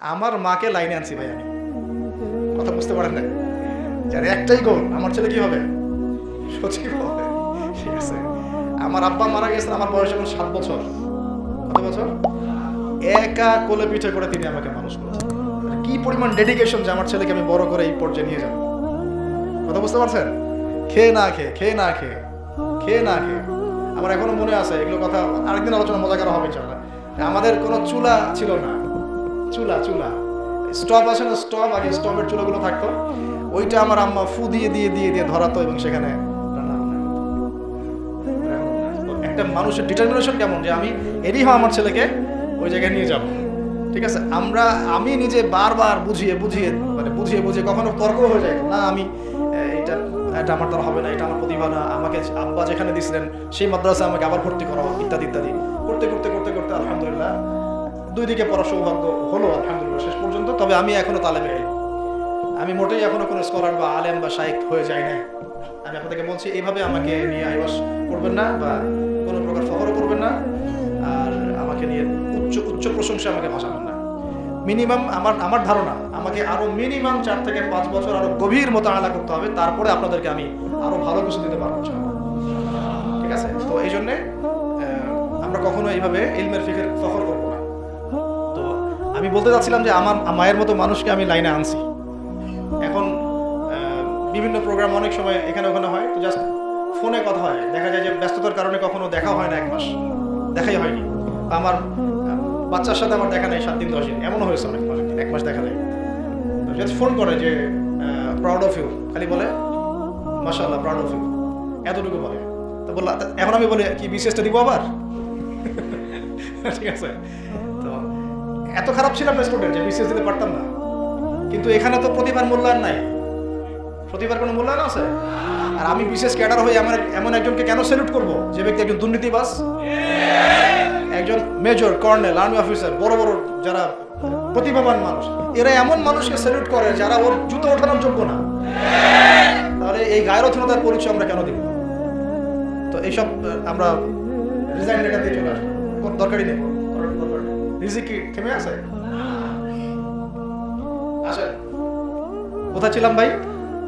আমার মাকে লাইনে আনছি ভাই আমি। কথা বুঝতে পারেন না যার একটাই গোল আমার ছেলে কি হবে? হবে ঠিক আছে। আমার আব্বা মারা গেছেন, আমার বয়স এখন সাত বছর। কত বছর? একা কোলে পিঠে করে তিনি আমাকে মানুষ করেছেন। কি পরিমাণ ডেডিকেশন যে আমার ছেলেকে আমি বড় করে এই পর্যায়ে নিয়ে যাব। কথা বুঝতে পারছেন? খেয়ে না খেয়ে খেয়ে না খেয়ে খেয়ে না খেয়ে। আমার এখনও মনে আছে, এগুলো কথা আরেকদিন আলোচনা মজা করা হবে চলে আমাদের কোনো চুলা ছিল না। চুলা চুলা। স্টপ আছে না স্টপ আগে স্টপের চুলাগুলো থাকতো। ওইটা আমার আম্মা ফু দিয়ে দিয়ে দিয়ে দিয়ে ধরাতো এবং সেখানে। একটা মানুষের ডিটারমিনেশন কেমন? যে আমি এরই হয় আমার ছেলেকে, ওই জায়গায় নিয়ে যাব। ঠিক আছে? আমরা, আমি নিজে বারবার বুঝিয়ে বুঝিয়ে মানে বুঝিয়ে বুঝিয়ে কখনো তর্ক হয়ে যায়। না, আমি এটা এটা আমার দ্বারা হবে না, এটা আমার প্রতিভা না। আমাকে আব্বা যেখানে দিছিলেন সেই মাদ্রাসা আমাকে আবার ভর্তি করা ইত্যাদি ইত্যাদি। করতে করতে করতে করতে, আলহামদুলিল্লাহ দুই দিকে পড়ার সৌভাগ্য হলো, আলহামদুলিল্লাহ, শেষ পর্যন্ত। তবে আমি এখনও তালেবে ইলম। আমি মোটেই এখনও কোনো স্কলার বা আলেম বা শাইক হয়ে যাই নাই। আমি আপনাদেরকে বলছি, এইভাবে আমাকে নিয়ে আইবাস করবেন না বা কোনো প্রকার ফখরও করবেন না। আর আমাকে নিয়ে উচ্চ উচ্চ প্রশংসা আমাকে ভাসাবেন না। মিনিমাম আমার আমার ধারণা, আমাকে আরও মিনিমাম চার থেকে পাঁচ বছর আরও গভীর মতো আলাদা করতে হবে। তারপরে আপনাদেরকে আমি আরও ভালো কিছু দিতে পারব ঠিক আছে? তো এই জন্যে আমরা কখনো এইভাবে ইলমের ফিকের ফখর করব না। আমি বলতে চাচ্ছিলাম যে আমার মায়ের মতো মানুষকে আমি লাইনে আনছি। এখন বিভিন্ন প্রোগ্রাম অনেক সময় এখানে ওখানে হয়, তো জাস্ট ফোনে কথা হয়। দেখা যায় যে ব্যস্ততার কারণে কখনো দেখা হয় না এক মাস। দেখাই হয়নি। আমার বাচ্চার সাথে আমার দেখা নেই সাত দিন, দশ দিন। এমনও হয়েছে অনেক মাস, এক মাস দেখা নেই তো জাস্ট ফোন করে যে প্রাউড অফ ইউ খালি বলে, মাশাআল্লাহ প্রাউড অফ ইউ এতটুকু বলে। তো বললাম এখন আমি বলি, কি বিশেষটা দিব আবার? ঠিক আছে। এত খারাপ ছিলাম না স্টুডেন্ট যে বিশেষ দিতে পারতাম না। কিন্তু এখানে তো প্রতিভার মূল্যায়ন নাই। প্রতিভার কোনো মূল্যায়ন আছে? আর আমি বিশেষ ক্যাডার হয়ে এমন এমন একজনকে কেন স্যালুট করব? যে ব্যক্তি একজন দুর্নীতিবাজ, একজন মেজর কর্নেল আর্মি অফিসার বড় বড় যারা প্রতিভাবান মানুষ, এরা এমন মানুষকে স্যালুট করে যারা ওর জুতো ওঠানোর যোগ্য না। তাহলে এই গায়রথনতার পরিচয় আমরা কেন দিব? তো এইসব আমরা রিজাইন লেটার দিয়ে চলে আসব। কোনো দরকারই নেই দরকার- দরকার নেই। রিজিক কি থেমে আছে আসেন কোথায় ছিলাম ভাই?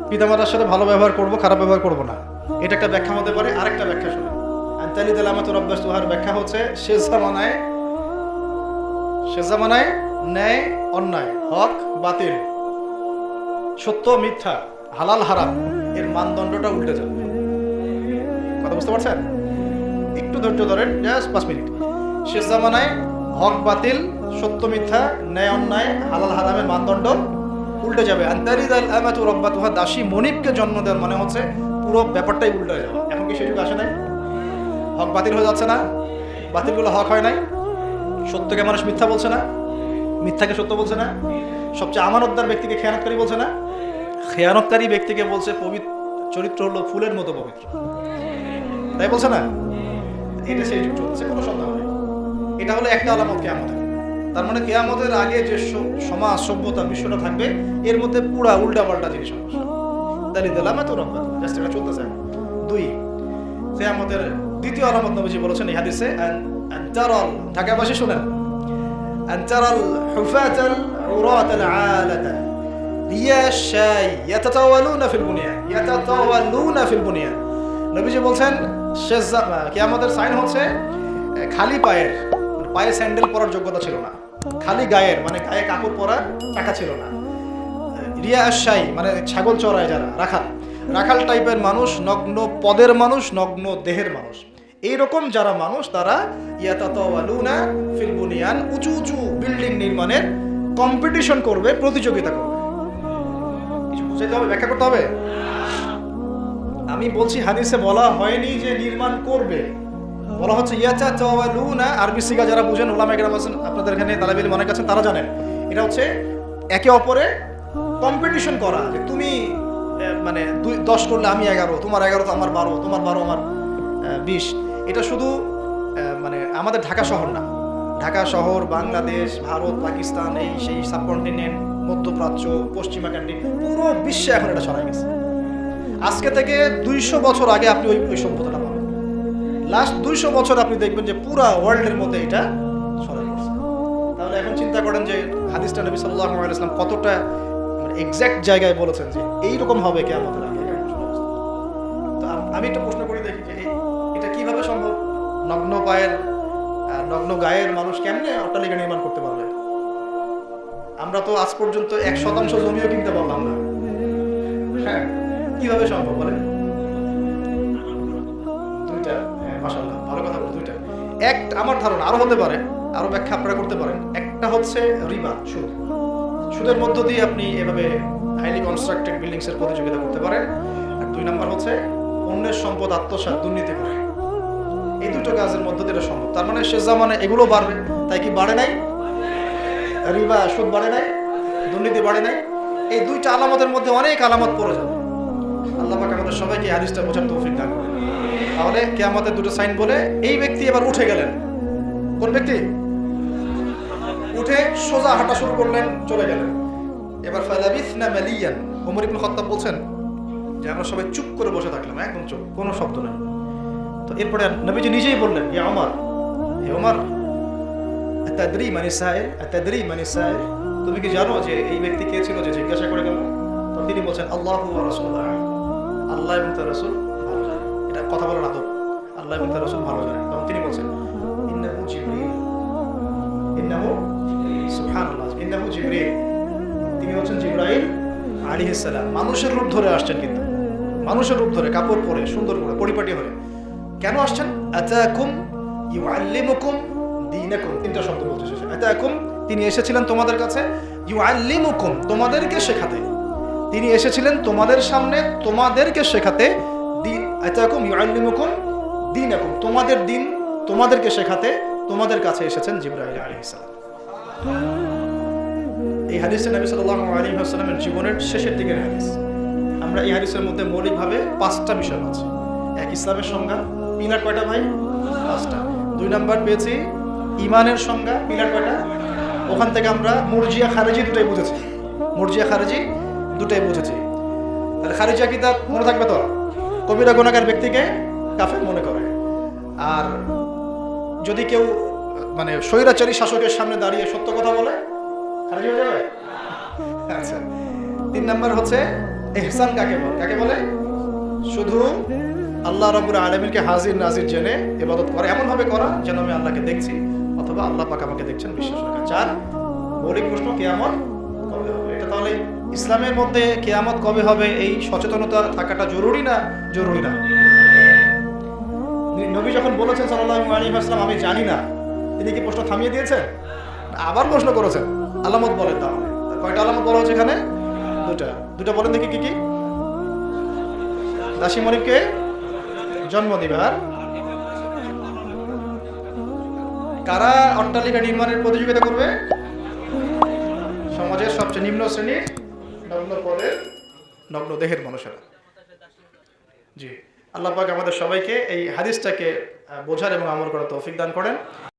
পিতামাতার সাথে ভালো ব্যবহার করব খারাপ ব্যবহার করব না। এটা একটা ব্যাখ্যা হতে পারে আরেকটা ব্যাখ্যা শুনে। আন্তালি দালামাত রব্বাস তুহার ব্যাখ্যা হচ্ছে শেষ জামানায় শেষ জামানায় ন্যায় অন্যায় হক বাতিল সত্য মিথ্যা হালাল হারাম এর মানদণ্ডটা উল্টে যাবে। কথা বুঝতে পারছেন? একটু ধৈর্য ধরেন জাস্ট পাঁচ মিনিট। শেষ জামানায় হক, বাতিল, সত্য, মিথ্যা, ন্যায়, অন্যায়, হালাল, হারামের মানদণ্ড উল্টে যাবে। আন্তারিদ আল আমাতু রব্বাতুহা, দাসী মনিবকে জন্ম দেওয়ার মানে হচ্ছে পুরো ব্যাপারটাই উল্টে যাবে। এখন কি সেটুকু আসে নাই? হক, বাতিল হয়ে যাচ্ছে না? বাতিলগুলো হক হয় নাই? সত্যকে মানুষ মিথ্যা বলছে না? মিথ্যাকে সত্য বলছে না? সবচেয়ে আমানতদার ব্যক্তিকে খেয়ানতকারী বলছে না? খেয়ানতকারী ব্যক্তিকে বলছে পবিত্র, চরিত্র হলো ফুলের মতো পবিত্র। তাই বলছে না? এটা সেই চলছে, কোনো সন্দেহ এটা হলো একটা আলামত কেয়ামতের। তার মানে কেয়ামতের আগে যে সমাজ সভ্যতা, বিশ্বটা থাকবে, এর মধ্যে পুরা উল্টা পাল্টা জিনিস তাহলে দিলাম এত জাস্ট এটা চলতেছে। দুই, কেয়ামতের দ্বিতীয় আলামত নবীজি বলেছেন ইহাদিসে আনতারাল ঢাকাবাসী হুফাতাল উরাতাল আলাতা। রিয়াশাই ইয়াতাতাওয়ালুনা ফিল ইয়াতাতাওয়ালুনা ফিল নবীজি বলছেন, শেষ কেয়ামতের সাইন হচ্ছে খালি পায়ের পায়ে স্যান্ডেল পরার যোগ্যতা ছিল না। খালি গায়ের মানে গায়ে কাপড় পরা টাকা ছিল না। রিয়া আশাই মানে ছাগল চড়ায় যারা, রাখাল। রাখাল টাইপের মানুষ, নগ্ন পদের মানুষ, নগ্ন দেহের মানুষ। এইরকম যারা মানুষ, তারা ইয়াতাতাওয়ালুনা ফিল বুনিয়ান, উঁচু উঁচু বিল্ডিং নির্মাণের কম্পিটিশন করবে, প্রতিযোগিতা করবে। কিছু বুঝাইতে হবে? ব্যাখ্যা করতে হবে? আমি বলছি, হাদিসে বলা হয়নি যে নির্মাণ করবে। বলা হচ্ছে ইয়াচা চাওয়ালুনা আরবি সিগা যারা বুঝেন ওলামা একরাম আছেন আপনাদের এখানে তালাবিল মনে কাছেন তারা জানেন। এটা হচ্ছে একে অপরে কম্পিটিশন করা, যে তুমি মানে দুই, দশ করলে আমি এগারো, তোমার এগারো তো আমার বারো, তোমার বারো, আমার বিশ। এটা শুধু মানে আমাদের ঢাকা শহর না। ঢাকা শহর, বাংলাদেশ, ভারত, পাকিস্তান, এই সেই সাবকন্টিনেন্ট, মধ্যপ্রাচ্য, পশ্চিমা কান্ট্রি, পুরো বিশ্বে এখন এটা ছড়াই গেছে। আজকে থেকে দুইশো বছর আগে আপনি ওই ওই সভ্যতাটা লাস্ট দুইশো বছর আপনি দেখবেন যে পুরা ওয়ার্ল্ডের মধ্যে এটা ছড়াই গেছে তাহলে এখন চিন্তা করেন যে হাদিস হাদিসটা নবী সাল্লাহ আলাইসলাম কতটা মানে এক্স্যাক্ট জায়গায় বলেছেন যে এইরকম হবে কে আমাদের আগে। তো আমি একটা প্রশ্ন করে দেখি যে এটা কীভাবে সম্ভব? নগ্ন পায়ের নগ্ন গায়ের মানুষ কেমনে অট্টালিকা নির্মাণ করতে পারবে? আমরা তো আজ পর্যন্ত এক শতাংশ জমিও কিনতে পারলাম না। হ্যাঁ কীভাবে সম্ভব বলেন? হ্যাঁ ভালো কথা দুইটা। এক, আমার ধারণা হতে পারে ব্যাখ্যা আপনারা করতে পারেন। একটা হচ্ছে রিবা, সুদ। সুদের মধ্য দিয়ে আপনি এভাবে হাইলি কনস্ট্রাক্টেড প্রতিযোগিতা করতে পারেন। আর দুই নাম্বার হচ্ছে, অন্যের সম্পদ আত্মসাৎ, দুর্নীতি করে। এই দুটো কাজের মধ্য দিয়ে সম্ভব। তার মানে শেষ জামানে এগুলো বাড়বে। তাই কি বাড়ে নাই? রিবা, সুদ বাড়ে নাই? দুর্নীতি বাড়ে নাই? এই দুইটা আলামতের মধ্যে অনেক আলামত পড়ে যাবে। আমাদের সবাইকে হাদিসটা বোঝার তৌফিক দান তাহলে কেয়ামতের দুটো সাইন বলে এই ব্যক্তি এবার উঠে গেলেন। কোন ব্যক্তি? উঠে সোজা হাঁটা শুরু করলেন, চলে গেলেন। এবার না ওমর বলছেন যে, আমরা সবাই চুপ করে বসে থাকলাম, একদম চুপ, কোনো শব্দ নেই। তো এরপরে নবীজি নিজেই বললেন, ইয়া আতাদরি মানে আতাদরি মানে তুমি কি জানো যে এই ব্যক্তি কে ছিল যে জিজ্ঞাসা করে গেল? তিনি বলছেন, আল্লাহ আল্লাহ এবং তার রাসূল ভালো জানেন। এটা কথা বলার আদব। আল্লাহ এবং তার রাসূল ভালো জানেন। তখন তিনি বলছেন তিনি হচ্ছেন জিব্রাইল আলাইহিস সালাম। মানুষের রূপ ধরে আসছেন কিন্তু। মানুষের রূপ ধরে, কাপড় পরে, সুন্দর করে, পরিপাটি হয়ে। কেন আসছেন? আতাকুম ইউআল্লিমুকুম দীনাকুম। তিনটা শব্দ বলতে শেষে। আতাকুম, তিনি এসেছিলেন তোমাদের কাছে। ইউআল্লিমুকুম, তোমাদেরকে শেখাতে। তিনি এসেছিলেন তোমাদের সামনে তোমাদেরকে শেখাতে। দিন দীনাকুম। তোমাদের দিন তোমাদেরকে শেখাতে তোমাদের কাছে এসেছেন আলাইহিস সালাম। এই হাদিসটা নবী ওয়াসাল্লামের জীবনের শেষের দিকের হাদিস। আমরা এই হাদিসের মধ্যে মৌলিকভাবে পাঁচটা বিষয় আছে এক, ইসলামের সংজ্ঞা, পিলার কয়টা ভাই? পাঁচটা। দুই নাম্বার পেয়েছি ইমানের সংজ্ঞা, পিলার কয়টা? ওখান থেকে আমরা মুরজিয়া খারেজি দুটাই বুঝেছি। মুরজিয়া খারেজি দুটাই বুঝেছি। তাহলে খারিজা কিতাব মনে থাকবে তো কবিরা গুণাকার ব্যক্তিকে কাফের মনে করে। আর যদি কেউ মানে স্বৈরাচারী শাসকের সামনে দাঁড়িয়ে সত্য কথা বলে, খারিজ হয়ে যাবে? আচ্ছা। তিন নম্বর হচ্ছে, এহসান কাকে বলে? কাকে বলে? শুধু আল্লাহ রবুর আলমীকে হাজির নাজির জেনে ইবাদত করা, এমনভাবে করা যেন আমি আল্লাহকে দেখছি, অথবা আল্লাহ পাক আমাকে দেখছেন, বিশ্বাস রাখা চার মৌলিক প্রশ্ন কবে হবে? এটা তাহলে ইসলামের মধ্যে কেয়ামত কবে হবে? এই সচেতনতা থাকাটা জরুরি না? জরুরি না। নবী যখন বলেছেন সাল্লাল্লাহু আলাইহি ওয়াসাল্লাম, আমি জানি না। তিনি কি প্রশ্ন থামিয়ে দিয়েছেন? আবার প্রশ্ন করেছেন। আলামত বলেন তাহলে। কয়টা আলামত বলা হচ্ছে এখানে? দুটা দুটা বলেন দেখি কি কি? দাসী মনিবকে জন্ম দিবে। আর? কারা অট্টালিকা নির্মাণের প্রতিযোগিতা করবে? সমাজের সবচেয়ে নিম্ন শ্রেণির নগ্ন পদের নগ্ন দেহের মানুষেরা জি। আল্লাহ পাক আমাদের সবাইকে এই হাদিসটাকে বোঝার এবং আমল করার তৌফিক দান করেন।